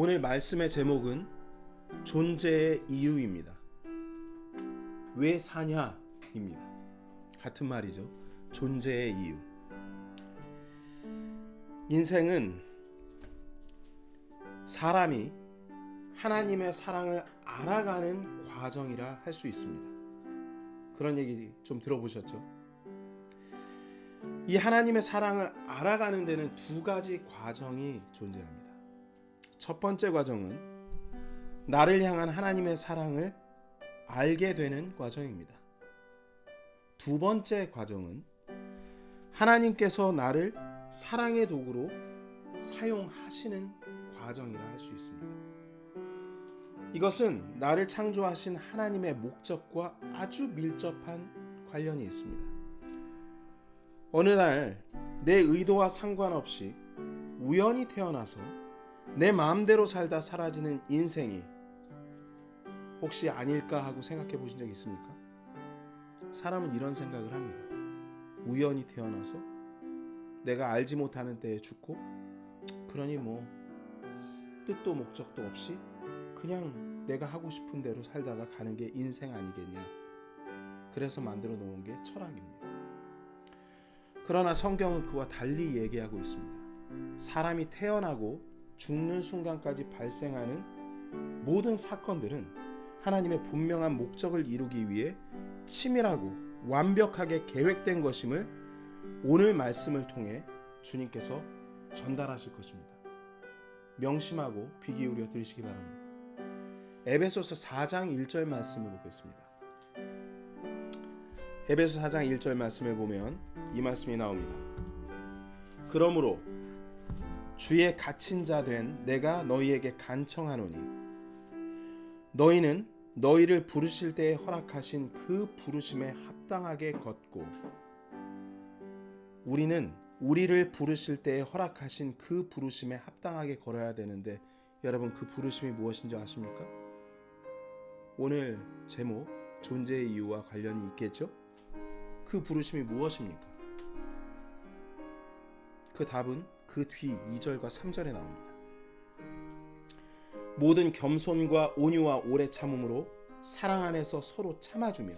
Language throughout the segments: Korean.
오늘 말씀의 제목은 존재의 이유입니다. 왜 사냐입니다. 같은 말이죠. 존재의 이유. 인생은 사람이 하나님의 사랑을 알아가는 과정이라 할 수 있습니다. 그런 얘기 좀 들어보셨죠? 이 하나님의 사랑을 알아가는 데는 두 가지 과정이 존재합니다. 첫 번째 과정은 나를 향한 하나님의 사랑을 알게 되는 과정입니다. 두 번째 과정은 하나님께서 나를 사랑의 도구로 사용하시는 과정이라 할 수 있습니다. 이것은 나를 창조하신 하나님의 목적과 아주 밀접한 관련이 있습니다. 어느 날 내 의도와 상관없이 우연히 태어나서 내 마음대로 살다 사라지는 인생이 혹시 아닐까 하고 생각해 보신 적 있습니까? 사람은 이런 생각을 합니다. 우연히 태어나서 내가 알지 못하는 때에 죽고 그러니 뭐 뜻도 목적도 없이 그냥 내가 하고 싶은 대로 살다가 가는 게 인생 아니겠냐. 그래서 만들어 놓은 게 철학입니다. 그러나 성경은 그와 달리 얘기하고 있습니다. 사람이 태어나고 죽는 순간까지 발생하는 모든 사건들은 하나님의 분명한 목적을 이루기 위해 치밀하고 완벽하게 계획된 것임을 오늘 말씀을 통해 주님께서 전달하실 것입니다. 명심하고 귀 기울여 들으시기 바랍니다. 에베소서 4장 1절 말씀을 보겠습니다. 에베소 4장 1절 말씀을 보면 이 말씀이 나옵니다. 그러므로 주의 갇힌 자 된 내가 너희에게 간청하노니 너희는 너희를 부르실 때에 허락하신 그 부르심에 합당하게 걷고 우리는 우리를 부르실 때에 허락하신 그 부르심에 합당하게 걸어야 되는데 여러분 그 부르심이 무엇인지 아십니까? 오늘 제목 존재의 이유와 관련이 있겠죠? 그 부르심이 무엇입니까? 그 답은 그 뒤 2절과 3절에 나옵니다. 모든 겸손과 온유와 오래 참음으로 사랑 안에서 서로 참아주며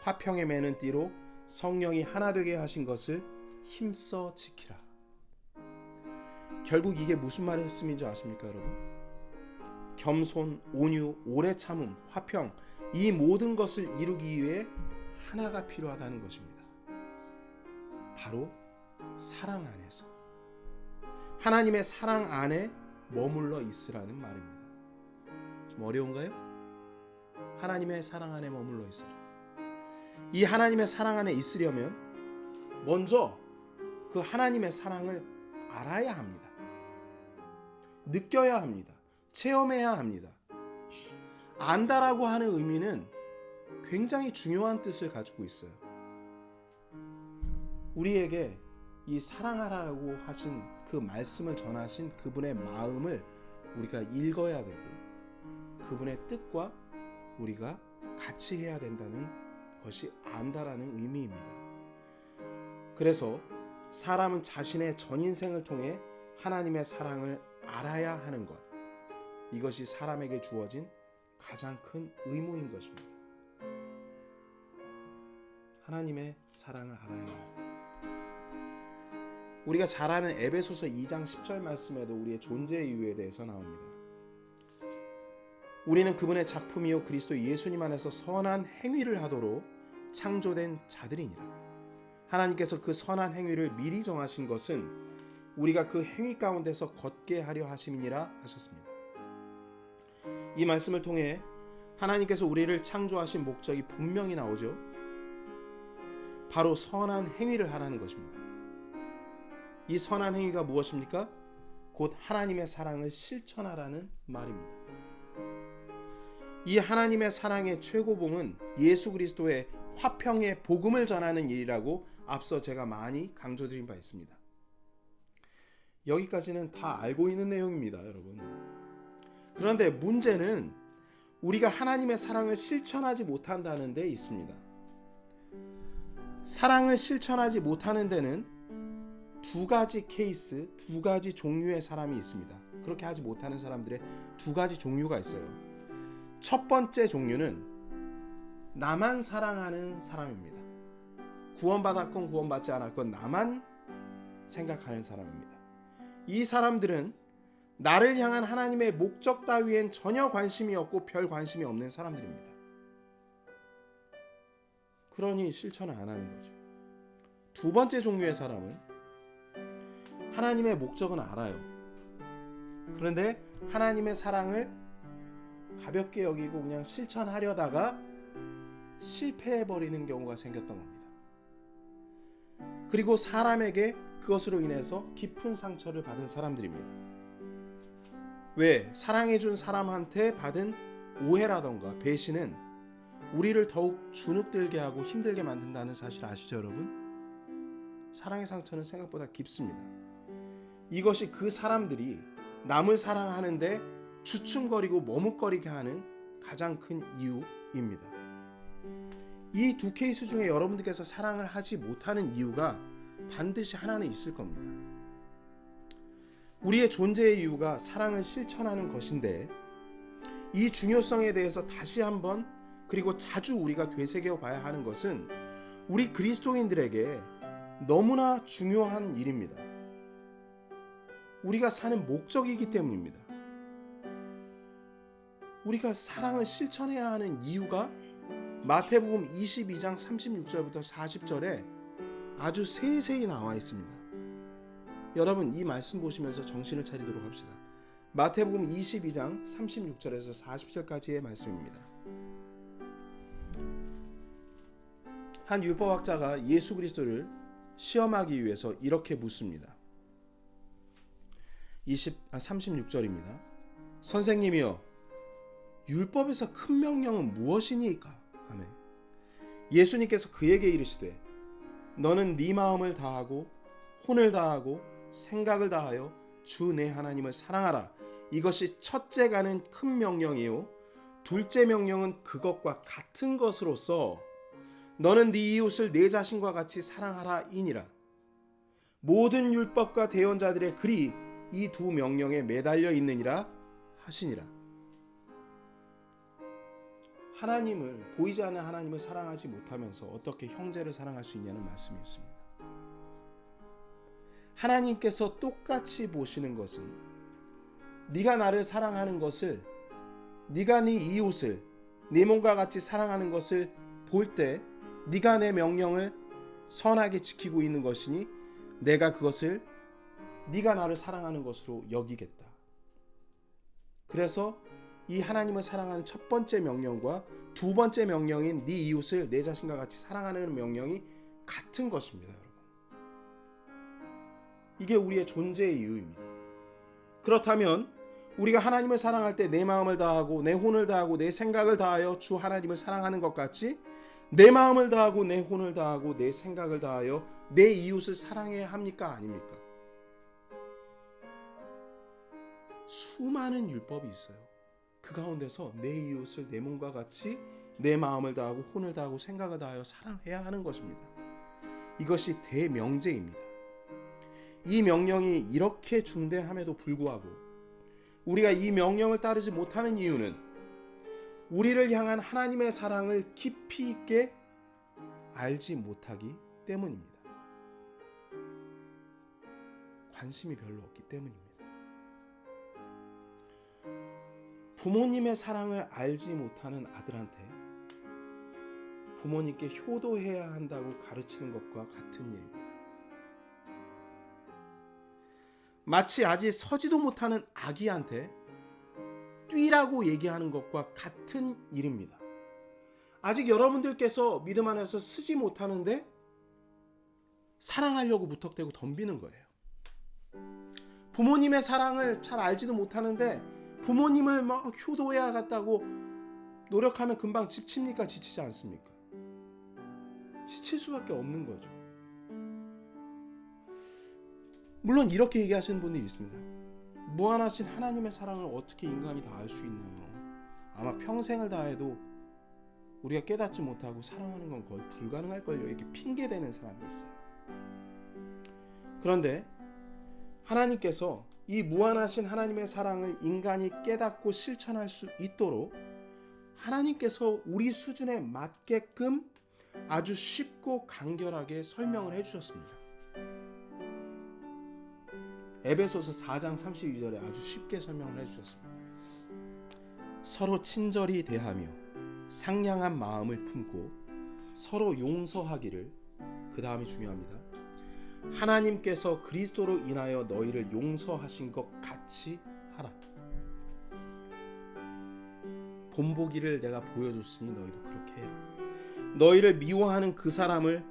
화평에 매는 띠로 성령이 하나 되게 하신 것을 힘써 지키라. 결국 이게 무슨 말씀인지 아십니까, 여러분? 겸손, 온유, 오래 참음, 화평 이 모든 것을 이루기 위해 하나가 필요하다는 것입니다. 바로 사랑 안에서 하나님의 사랑 안에 머물러 있으라는 말입니다. 좀 어려운가요? 하나님의 사랑 안에 머물러 있으라. 이 하나님의 사랑 안에 있으려면 먼저 그 하나님의 사랑을 알아야 합니다. 느껴야 합니다. 체험해야 합니다. 안다라고 하는 의미는 굉장히 중요한 뜻을 가지고 있어요. 우리에게 이 사랑하라고 하신 그 말씀을 전하신 그분의 마음을 우리가 읽어야 되고 그분의 뜻과 우리가 같이 해야 된다는 것이 안다라는 의미입니다. 그래서 사람은 자신의 전 인생을 통해 하나님의 사랑을 알아야 하는 것. 이것이 사람에게 주어진 가장 큰 의무인 것입니다. 하나님의 사랑을 알아야 합니다. 우리가 잘 아는 에베소서 2장 10절 말씀에도 우리의 존재 이유에 대해서 나옵니다. 우리는 그분의 작품이요 그리스도 예수님 안에서 선한 행위를 하도록 창조된 자들이니라. 하나님께서 그 선한 행위를 미리 정하신 것은 우리가 그 행위 가운데서 걷게 하려 하심이니라 하셨습니다. 이 말씀을 통해 하나님께서 우리를 창조하신 목적이 분명히 나오죠. 바로 선한 행위를 하라는 것입니다. 이 선한 행위가 무엇입니까? 곧 하나님의 사랑을 실천하라는 말입니다. 이 하나님의 사랑의 최고봉은 예수 그리스도의 화평의 복음을 전하는 일이라고 앞서 제가 많이 강조드린 바 있습니다. 여기까지는 다 알고 있는 내용입니다, 여러분. 그런데 문제는 우리가 하나님의 사랑을 실천하지 못한다는 데 있습니다. 사랑을 실천하지 못하는 데는 두 가지 케이스, 두 가지 종류의 사람이 있습니다. 그렇게 하지 못하는 사람들의 두 가지 종류가 있어요. 첫 번째 종류는 나만 사랑하는 사람입니다. 구원받았건 구원받지 않았건 나만 생각하는 사람입니다. 이 사람들은 나를 향한 하나님의 목적 따위엔 전혀 관심이 없고 별 관심이 없는 사람들입니다. 그러니 실천을 안 하는 거죠. 두 번째 종류의 사람은 하나님의 목적은 알아요. 그런데 하나님의 사랑을 가볍게 여기고 그냥 실천하려다가 실패해 버리는 경우가 생겼던 겁니다. 그리고 사람에게 그것으로 인해서 깊은 상처를 받은 사람들입니다. 왜? 사랑해준 사람한테 받은 오해라던가 배신은 우리를 더욱 주눅들게 하고 힘들게 만든다는 사실 아시죠, 여러분? 사랑의 상처는 생각보다 깊습니다. 이것이 그 사람들이 남을 사랑하는데 주춤거리고 머뭇거리게 하는 가장 큰 이유입니다. 이 두 케이스 중에 여러분들께서 사랑을 하지 못하는 이유가 반드시 하나는 있을 겁니다. 우리의 존재의 이유가 사랑을 실천하는 것인데 이 중요성에 대해서 다시 한번 그리고 자주 우리가 되새겨 봐야 하는 것은 우리 그리스도인들에게 너무나 중요한 일입니다. 우리가 사는 목적이기 때문입니다. 우리가 사랑을 실천해야 하는 이유가 마태복음 22장 36절부터 40절에 아주 세세히 나와 있습니다. 여러분 이 말씀 보시면서 정신을 차리도록 합시다. 마태복음 22장 36절에서 40절까지의 말씀입니다. 한 율법학자가 예수 그리스도를 시험하기 위해서 이렇게 묻습니다. 20, 아, 36절입니다. 선생님이여, 율법에서 큰 명령은 무엇이니까? 아멘. 예수님께서 그에게 이르시되, 너는 네 마음을 다하고 혼을 다하고 생각을 다하여 주 내 하나님을 사랑하라. 이것이 첫째 가는 큰 명령이요. 둘째 명령은 그것과 같은 것으로서 너는 네 이웃을 내 자신과 같이 사랑하라이니라. 모든 율법과 대언자들의 글이 이 두 명령에 매달려 있느니라 하시니라. 하나님을 보이지 않는 하나님을 사랑하지 못하면서 어떻게 형제를 사랑할 수 있냐는 말씀이었습니다. 하나님께서 똑같이 보시는 것은 네가 나를 사랑하는 것을 네가 네 이웃을 네 몸과 같이 사랑하는 것을 볼 때 네가 내 명령을 선하게 지키고 있는 것이니 내가 그것을 네가 나를 사랑하는 것으로 여기겠다. 그래서 이 하나님을 사랑하는 첫 번째 명령과 두 번째 명령인 네 이웃을 내 자신과 같이 사랑하는 명령이 같은 것입니다, 여러분. 이게 우리의 존재의 이유입니다. 그렇다면 우리가 하나님을 사랑할 때 내 마음을 다하고 내 혼을 다하고 내 생각을 다하여 주 하나님을 사랑하는 것 같이 내 마음을 다하고 내 혼을 다하고 내 생각을 다하여 내 이웃을 사랑해야 합니까 아닙니까? 수많은 율법이 있어요. 그 가운데서 내 이웃을 내 몸과 같이 내 마음을 다하고 혼을 다하고 생각을 다하여 사랑해야 하는 것입니다. 이것이 대명제입니다. 이 명령이 이렇게 중대함에도 불구하고 우리가 이 명령을 따르지 못하는 이유는 우리를 향한 하나님의 사랑을 깊이 있게 알지 못하기 때문입니다. 관심이 별로 없기 때문입니다. 부모님의 사랑을 알지 못하는 아들한테 부모님께 효도해야 한다고 가르치는 것과 같은 일입니다. 마치 아직 서지도 못하는 아기한테 뛰라고 얘기하는 것과 같은 일입니다. 아직 여러분들께서 믿음 안에서 쓰지 못하는데 사랑하려고 무턱대고 덤비는 거예요. 부모님의 사랑을 잘 알지도 못하는데 부모님을 막 효도해야겠다고 노력하면 금방 지칩니까? 지치지 않습니까? 지칠 수밖에 없는 거죠. 물론 이렇게 얘기하시는 분들이 있습니다. 무한하신 하나님의 사랑을 어떻게 인간이 다 알 수 있나요? 아마 평생을 다해도 우리가 깨닫지 못하고 사랑하는 건 거의 불가능할걸요. 이렇게 핑계대는 사람이 있어요. 그런데 하나님께서 이 무한하신 하나님의 사랑을 인간이 깨닫고 실천할 수 있도록 하나님께서 우리 수준에 맞게끔 아주 쉽고 간결하게 설명을 해주셨습니다. 에베소서 4장 32절에 아주 쉽게 설명을 해주셨습니다. 서로 친절히 대하며 상냥한 마음을 품고 서로 용서하기를 그 다음이 중요합니다. 하나님께서 그리스도로 인하여 너희를 용서하신 것 같이 하라. 본보기를 내가 보여줬으니 너희도 그렇게 해라. 너희를 미워하는 그 사람을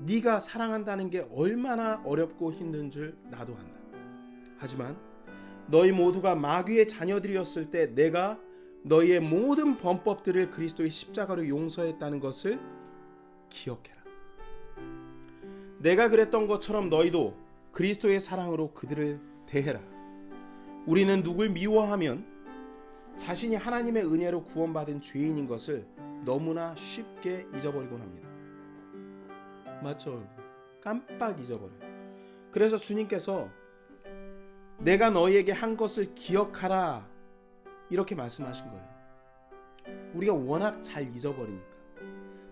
네가 사랑한다는 게 얼마나 어렵고 힘든 줄 나도 안다. 하지만 너희 모두가 마귀의 자녀들이었을 때 내가 너희의 모든 범법들을 그리스도의 십자가로 용서했다는 것을 기억해라. 내가 그랬던 것처럼 너희도 그리스도의 사랑으로 그들을 대해라. 우리는 누굴 미워하면 자신이 하나님의 은혜로 구원받은 죄인인 것을 너무나 쉽게 잊어버리곤 합니다. 맞죠? 깜빡 잊어버려요. 그래서 주님께서 내가 너희에게 한 것을 기억하라 이렇게 말씀하신 거예요. 우리가 워낙 잘 잊어버리니까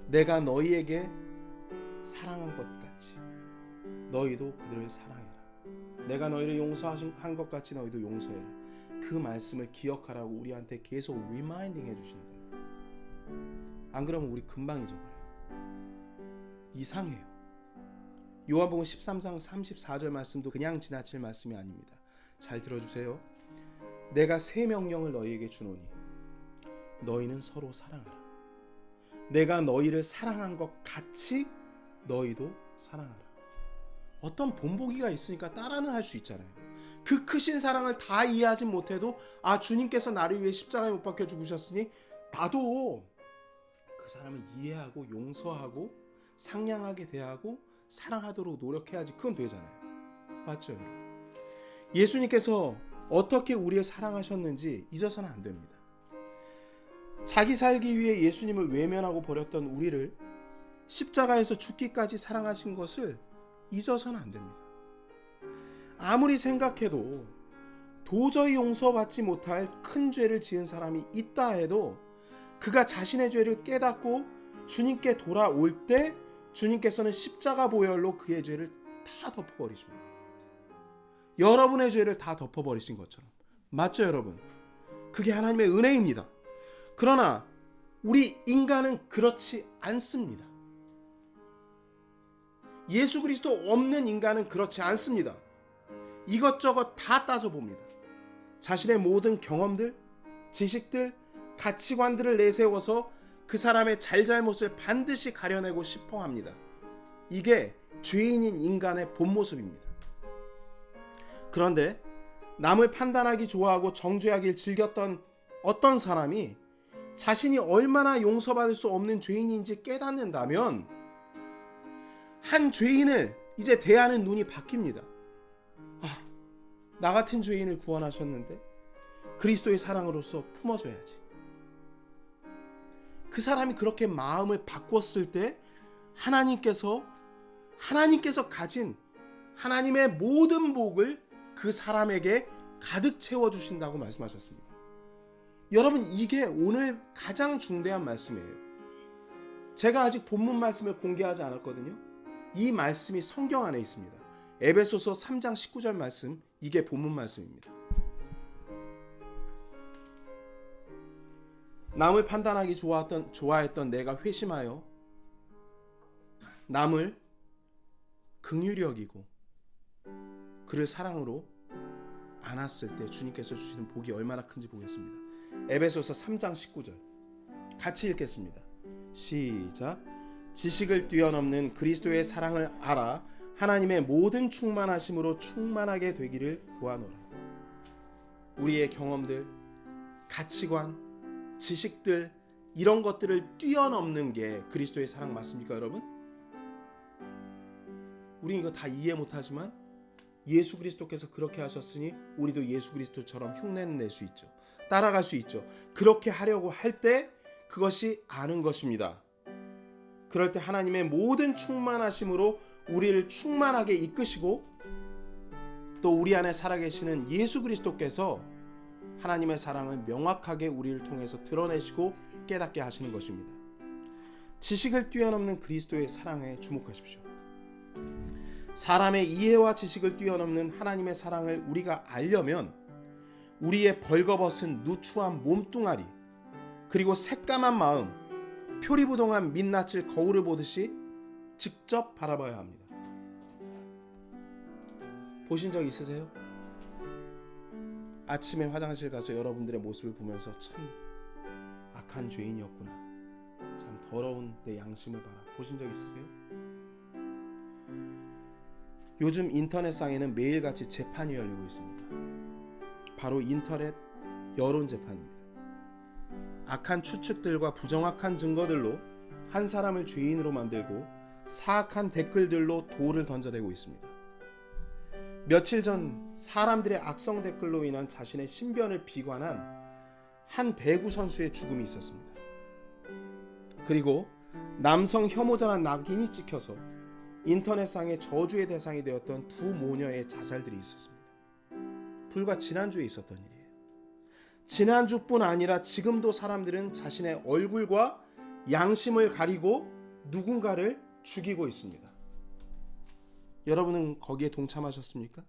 내가 너희에게 사랑한 것 같이 너희도 그들을 사랑해라. 내가 너희를 용서한 것 같이 너희도 용서해라. 그 말씀을 기억하라고 우리한테 계속 리마인딩 해주시는 겁니다. 안 그러면 우리 금방 잊어버려요. 이상해요. 요한복음 13장 34절 말씀도 그냥 지나칠 말씀이 아닙니다. 잘 들어주세요. 내가 새 명령을 너희에게 주노니 너희는 서로 사랑하라. 내가 너희를 사랑한 것 같이 너희도 사랑하라. 어떤 본보기가 있으니까 따라는 할 수 있잖아요. 그 크신 사랑을 다 이해하지 못해도 아 주님께서 나를 위해 십자가에 못 박혀 죽으셨으니 나도 그 사람을 이해하고 용서하고 상냥하게 대하고 사랑하도록 노력해야지 그건 되잖아요. 맞죠? 예수님께서 어떻게 우리를 사랑하셨는지 잊어서는 안 됩니다. 자기 살기 위해 예수님을 외면하고 버렸던 우리를 십자가에서 죽기까지 사랑하신 것을 잊어서는 안 됩니다. 아무리 생각해도 도저히 용서받지 못할 큰 죄를 지은 사람이 있다 해도 그가 자신의 죄를 깨닫고 주님께 돌아올 때 주님께서는 십자가 보혈로 그의 죄를 다 덮어버리십니다. 여러분의 죄를 다 덮어버리신 것처럼. 맞죠, 여러분? 그게 하나님의 은혜입니다. 그러나 우리 인간은 그렇지 않습니다. 예수 그리스도 없는 인간은 그렇지 않습니다. 이것저것 다 따져봅니다. 자신의 모든 경험들, 지식들, 가치관들을 내세워서 그 사람의 잘잘못을 반드시 가려내고 싶어 합니다. 이게 죄인인 인간의 본 모습입니다. 그런데 남을 판단하기 좋아하고 정죄하길 즐겼던 어떤 사람이 자신이 얼마나 용서받을 수 없는 죄인인지 깨닫는다면 한 죄인을 이제 대하는 눈이 바뀝니다. 아, 나 같은 죄인을 구원하셨는데 그리스도의 사랑으로서 품어줘야지. 그 사람이 그렇게 마음을 바꿨을 때 하나님께서 하나님께서 가진 하나님의 모든 복을 그 사람에게 가득 채워 주신다고 말씀하셨습니다. 여러분 이게 오늘 가장 중대한 말씀이에요. 제가 아직 본문 말씀을 공개하지 않았거든요. 이 말씀이 성경 안에 있습니다. 에베소서 3장 19절 말씀 이게 본문 말씀입니다. 남을 판단하기 좋아했던 좋아했던 내가 회심하여 남을 긍휼히 여기고 그를 사랑으로 안았을 때 주님께서 주시는 복이 얼마나 큰지 보겠습니다. 에베소서 3장 19절 같이 읽겠습니다. 시작 지식을 뛰어넘는 그리스도의 사랑을 알아 하나님의 모든 충만하심으로 충만하게 되기를 구하노라. 우리의 경험들, 가치관, 지식들 이런 것들을 뛰어넘는 게 그리스도의 사랑 맞습니까, 여러분? 우리는 이거 다 이해 못하지만 예수 그리스도께서 그렇게 하셨으니 우리도 예수 그리스도처럼 흉내는 낼 수 있죠. 따라갈 수 있죠. 그렇게 하려고 할 때 그것이 아는 것입니다. 그럴 때 하나님의 모든 충만하심으로 우리를 충만하게 이끄시고 또 우리 안에 살아계시는 예수 그리스도께서 하나님의 사랑을 명확하게 우리를 통해서 드러내시고 깨닫게 하시는 것입니다. 지식을 뛰어넘는 그리스도의 사랑에 주목하십시오. 사람의 이해와 지식을 뛰어넘는 하나님의 사랑을 우리가 알려면 우리의 벌거벗은 누추한 몸뚱아리 그리고 새까만 마음 표리부동한 민낯을 거울을 보듯이 직접 바라봐야 합니다. 보신 적 있으세요? 아침에 화장실 가서 여러분들의 모습을 보면서 참 악한 죄인이었구나. 참 더러운 내 양심을 봐라. 보신 적 있으세요? 요즘 인터넷상에는 매일같이 재판이 열리고 있습니다. 바로 인터넷 여론 재판입니다. 악한 추측들과 부정확한 증거들로 한 사람을 죄인으로 만들고 사악한 댓글들로 돌을 던져대고 있습니다. 며칠 전 사람들의 악성 댓글로 인한 자신의 신변을 비관한 한 배구 선수의 죽음이 있었습니다. 그리고 남성 혐오자란 낙인이 찍혀서 인터넷상의 저주의 대상이 되었던 두 모녀의 자살들이 있었습니다. 불과 지난주에 있었던 일이에요. 지난주뿐 아니라 지금도 사람들은 자신의 얼굴과 양심을 가리고 누군가를 죽이고 있습니다. 여러분은 거기에 동참하셨습니까?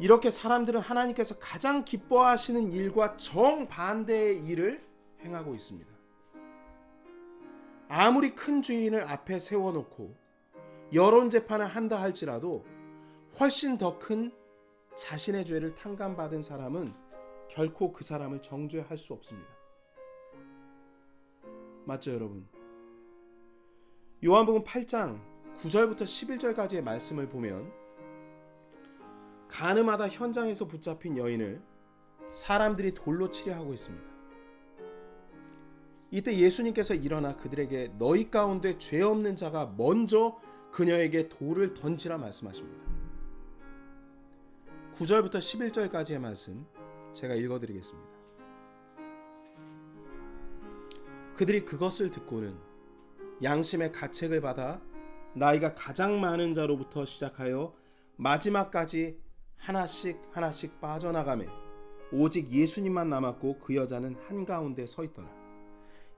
이렇게 사람들은 하나님께서 가장 기뻐하시는 일과 정반대의 일을 행하고 있습니다. 아무리 큰 죄인을 앞에 세워놓고 여론 재판을 한다 할지라도 훨씬 더 큰 자신의 죄를 탕감받은 사람은 결코 그 사람을 정죄할 수 없습니다. 맞죠, 여러분? 요한복음 8장 9절부터 11절까지의 말씀을 보면 가늠하다 현장에서 붙잡힌 여인을 사람들이 돌로 치려 하고 있습니다. 이때 예수님께서 일어나 그들에게 너희 가운데 죄 없는 자가 먼저 그녀에게 돌을 던지라 말씀하십니다. 9절부터 11절까지의 말씀 제가 읽어 드리겠습니다. 그들이 그것을 듣고는 양심의 가책을 받아 나이가 가장 많은 자로부터 시작하여 마지막까지 하나씩 하나씩 빠져나가매 오직 예수님만 남았고 그 여자는 한가운데 서 있더라.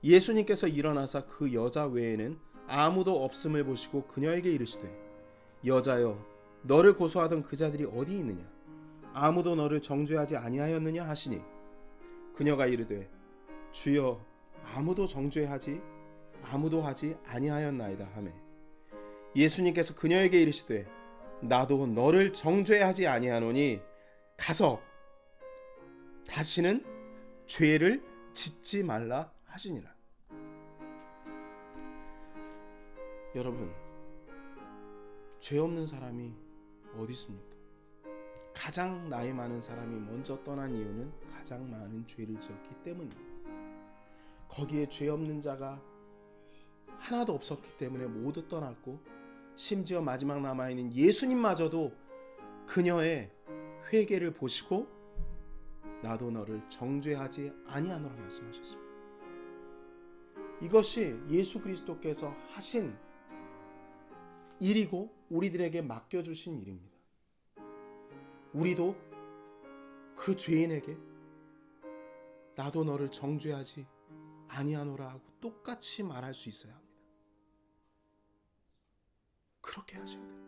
예수님께서 일어나사 그 여자 외에는 아무도 없음을 보시고 그녀에게 이르시되 여자여 너를 고소하던 그 자들이 어디 있느냐 아무도 너를 정죄하지 아니하였느냐 하시니 그녀가 이르되 주여 아무도 정죄하지 아무도 하지 아니하였나이다 하매 예수님께서 그녀에게 이르시되 나도 너를 정죄하지 아니하노니 가서 다시는 죄를 짓지 말라 하시니라. 여러분, 죄 없는 사람이 어디 있습니까? 가장 나이 많은 사람이 먼저 떠난 이유는 가장 많은 죄를 지었기 때문입니다. 거기에 죄 없는 자가 하나도 없었기 때문에 모두 떠났고 심지어 마지막 남아 있는 예수님마저도 그녀의 회개를 보시고 나도 너를 정죄하지 아니하노라 말씀하셨습니다. 이것이 예수 그리스도께서 하신 일이고 우리들에게 맡겨 주신 일입니다. 우리도 그 죄인에게 나도 너를 정죄하지 아니하노라 하고 똑같이 말할 수 있어야 합니다. 그렇게 하셔야 됩니다.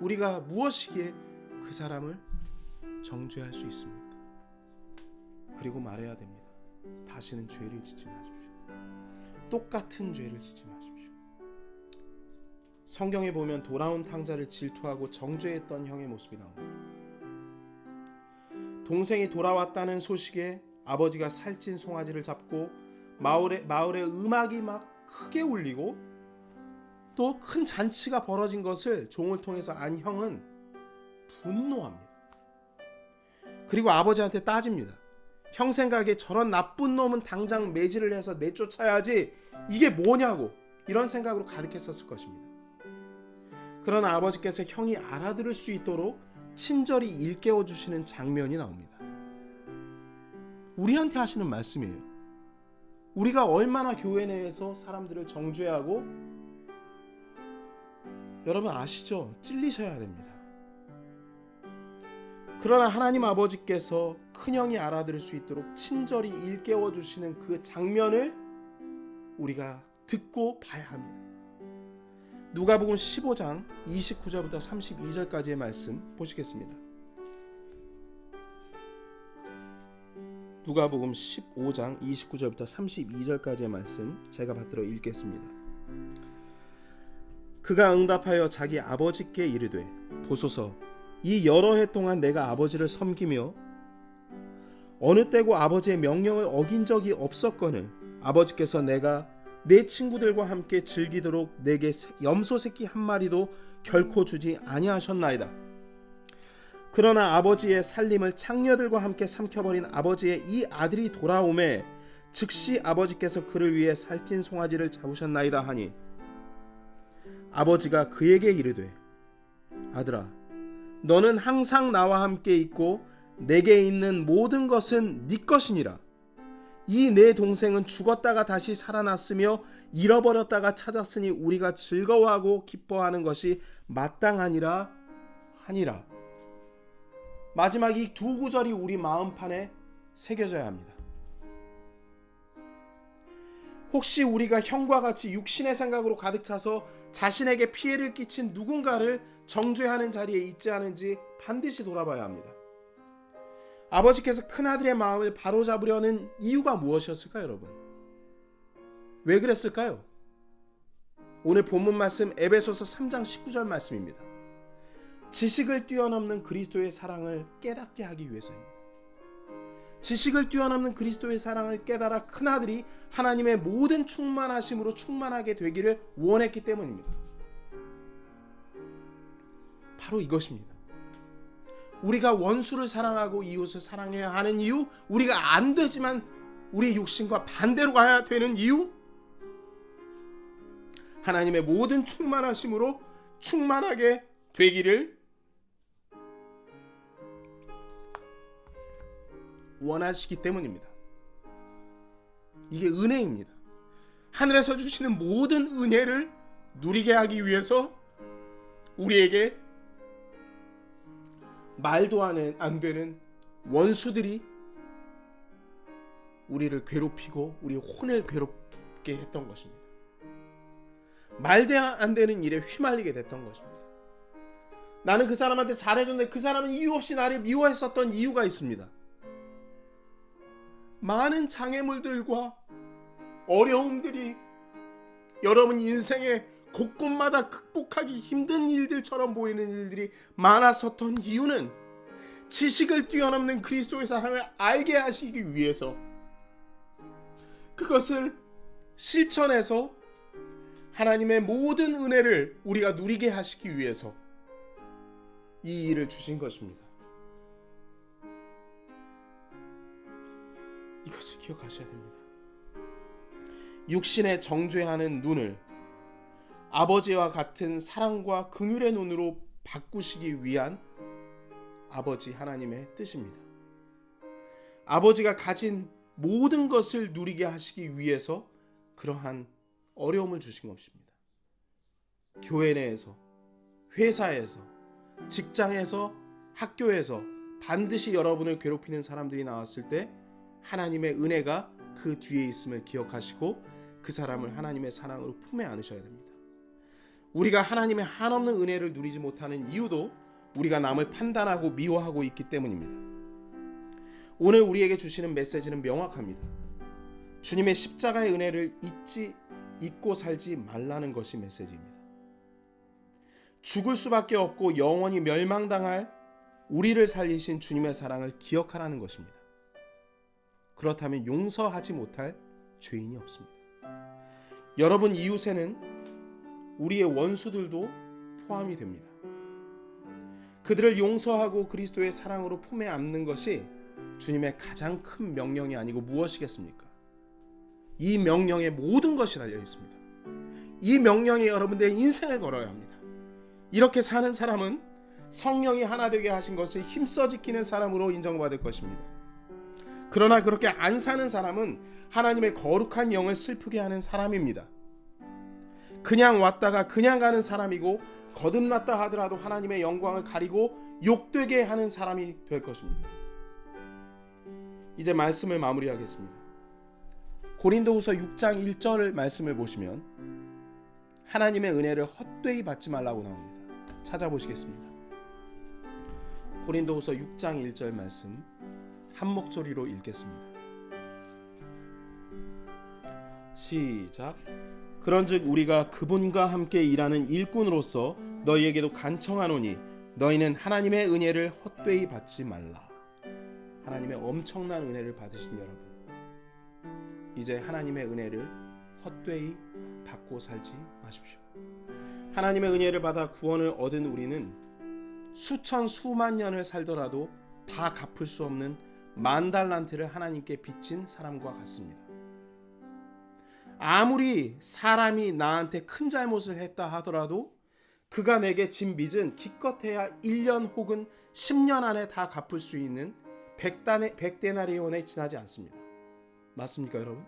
우리가 무엇이기에 그 사람을 정죄할 수 있습니까? 그리고 말해야 됩니다. 다시는 죄를 짓지 마십시오. 똑같은 죄를 짓지 마십시오. 성경에 보면 돌아온 탕자를 질투하고 정죄했던 형의 모습이 나옵니다. 동생이 돌아왔다는 소식에 아버지가 살찐 송아지를 잡고 마을에 마을에 음악이 막 크게 울리고 또 큰 잔치가 벌어진 것을 종을 통해서 안 형은 분노합니다. 그리고 아버지한테 따집니다. 형 생각에 저런 나쁜 놈은 당장 매질을 해서 내쫓아야지 이게 뭐냐고 이런 생각으로 가득했었을 것입니다. 그러나 아버지께서 형이 알아들을 수 있도록 친절히 일깨워 주시는 장면이 나옵니다. 우리한테 하시는 말씀이에요. 우리가 얼마나 교회 내에서 사람들을 정죄하고 여러분 아시죠? 찔리셔야 됩니다. 그러나 하나님 아버지께서 큰형이 알아들을 수 있도록 친절히 일깨워 주시는 그 장면을 우리가 듣고 봐야 합니다. 누가복음 15장 29절부터 32절까지의 말씀 보시겠습니다. 누가복음 15장 29절부터 32절까지의 말씀 제가 받들어 읽겠습니다. 그가 응답하여 자기 아버지께 이르되 보소서 이 여러 해 동안 내가 아버지를 섬기며 어느 때고 아버지의 명령을 어긴 적이 없었거늘 아버지께서 내가 내 친구들과 함께 즐기도록 내게 새- 염소 새끼 한 마리도 결코 주지 아니하셨나이다. 그러나 아버지의 살림을 창녀들과 함께 삼켜버린 아버지의 이 아들이 돌아오매 즉시 아버지께서 그를 위해 살찐 송아지를 잡으셨나이다 하니 아버지가 그에게 이르되 아들아 너는 항상 나와 함께 있고 내게 있는 모든 것은 네 것이니라 이 내 동생은 죽었다가 다시 살아났으며 잃어버렸다가 찾았으니 우리가 즐거워하고 기뻐하는 것이 마땅하니라 하니라 마지막 이 두 구절이 우리 마음판에 새겨져야 합니다. 혹시 우리가 형과 같이 육신의 생각으로 가득 차서 자신에게 피해를 끼친 누군가를 정죄하는 자리에 있지 않은지 반드시 돌아봐야 합니다. 아버지께서 큰아들의 마음을 바로잡으려는 이유가 무엇이었을까요, 여러분? 왜 그랬을까요? 오늘 본문 말씀 에베소서 3장 19절 말씀입니다. 지식을 뛰어넘는 그리스도의 사랑을 깨닫게 하기 위해서입니다. 지식을 뛰어넘는 그리스도의 사랑을 깨달아 큰아들이 하나님의 모든 충만하심으로 충만하게 되기를 원했기 때문입니다. 바로 이것입니다. 우리가 원수를 사랑하고 이웃을 사랑해야 하는 이유, 우리가 안 되지만 우리 육신과 반대로 가야 되는 이유, 하나님의 모든 충만하심으로 충만하게 되기를 원하시기 때문입니다. 이게 은혜입니다. 하늘에서 주시는 모든 은혜를 누리게 하기 위해서 우리에게 말도 안, 안 되는 원수들이 우리를 괴롭히고 우리 혼을 괴롭게 했던 것입니다. 말도 안 되는 일에 휘말리게 됐던 것입니다. 나는 그 사람한테 잘해줬는데 그 사람은 이유 없이 나를 미워했었던 이유가 있습니다. 많은 장애물들과 어려움들이 여러분 인생의 곳곳마다 극복하기 힘든 일들처럼 보이는 일들이 많았었던 이유는 지식을 뛰어넘는 그리스도의 사랑을 알게 하시기 위해서 그것을 실천해서 하나님의 모든 은혜를 우리가 누리게 하시기 위해서 이 일을 주신 것입니다. 이것을 기억하셔야 됩니다. 육신의 정죄하는 눈을 아버지와 같은 사랑과 긍휼의 눈으로 바꾸시기 위한 아버지 하나님의 뜻입니다. 아버지가 가진 모든 것을 누리게 하시기 위해서 그러한 어려움을 주신 것입니다. 교회 내에서, 회사에서, 직장에서, 학교에서 반드시 여러분을 괴롭히는 사람들이 나왔을 때 하나님의 은혜가 그 뒤에 있음을 기억하시고 그 사람을 하나님의 사랑으로 품에 안으셔야 됩니다. 우리가 하나님의 한없는 은혜를 누리지 못하는 이유도 우리가 남을 판단하고 미워하고 있기 때문입니다. 오늘 우리에게 주시는 메시지는 명확합니다. 주님의 십자가의 은혜를 잊지 잊고 살지 말라는 것이 메시지입니다. 죽을 수밖에 없고 영원히 멸망당할 우리를 살리신 주님의 사랑을 기억하라는 것입니다. 그렇다면 용서하지 못할 죄인이 없습니다. 여러분 이웃에는 우리의 원수들도 포함이 됩니다. 그들을 용서하고 그리스도의 사랑으로 품에 안는 것이 주님의 가장 큰 명령이 아니고 무엇이겠습니까? 이 명령에 모든 것이 달려 있습니다. 이 명령에 여러분들의 인생을 걸어야 합니다. 이렇게 사는 사람은 성령이 하나 되게 하신 것을 힘써 지키는 사람으로 인정받을 것입니다. 그러나 그렇게 안 사는 사람은 하나님의 거룩한 영을 슬프게 하는 사람입니다. 그냥 왔다가 그냥 가는 사람이고 거듭났다 하더라도 하나님의 영광을 가리고 욕되게 하는 사람이 될 것입니다. 이제 말씀을 마무리하겠습니다. 고린도후서 6장 1절 말씀을 보시면 하나님의 은혜를 헛되이 받지 말라고 나옵니다. 찾아보시겠습니다. 고린도후서 6장 1절 말씀 한 목소리로 읽겠습니다. 시작. 그런즉 우리가 그분과 함께 일하는 일꾼으로서 너희에게도 간청하노니 너희는 하나님의 은혜를 헛되이 받지 말라. 하나님의 엄청난 은혜를 받으신 여러분. 이제 하나님의 은혜를 헛되이 받고 살지 마십시오. 하나님의 은혜를 받아 구원을 얻은 우리는 수천 수만 년을 살더라도 다 갚을 수 없는 만 달란트를 하나님께 빚진 사람과 같습니다. 아무리 사람이 나한테 큰 잘못을 했다 하더라도 그가 내게 진 빚은 기껏해야 1년 혹은 10년 안에 다 갚을 수 있는 백단의 백데나리온에 지나지 않습니다. 맞습니까, 여러분?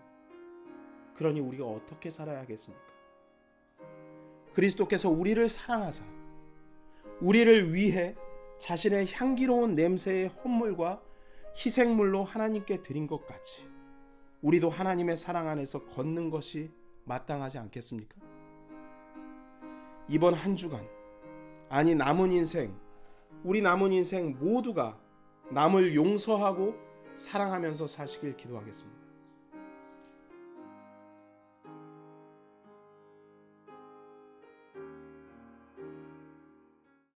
그러니 우리가 어떻게 살아야 하겠습니까? 그리스도께서 우리를 사랑하사 우리를 위해 자신의 향기로운 냄새의 헌물과 희생물로 하나님께 드린 것 같이 우리도 하나님의 사랑 안에서 걷는 것이 마땅하지 않겠습니까? 이번 한 주간 아니 남은 인생 우리 남은 인생 모두가 남을 용서하고 사랑하면서 사시길 기도하겠습니다.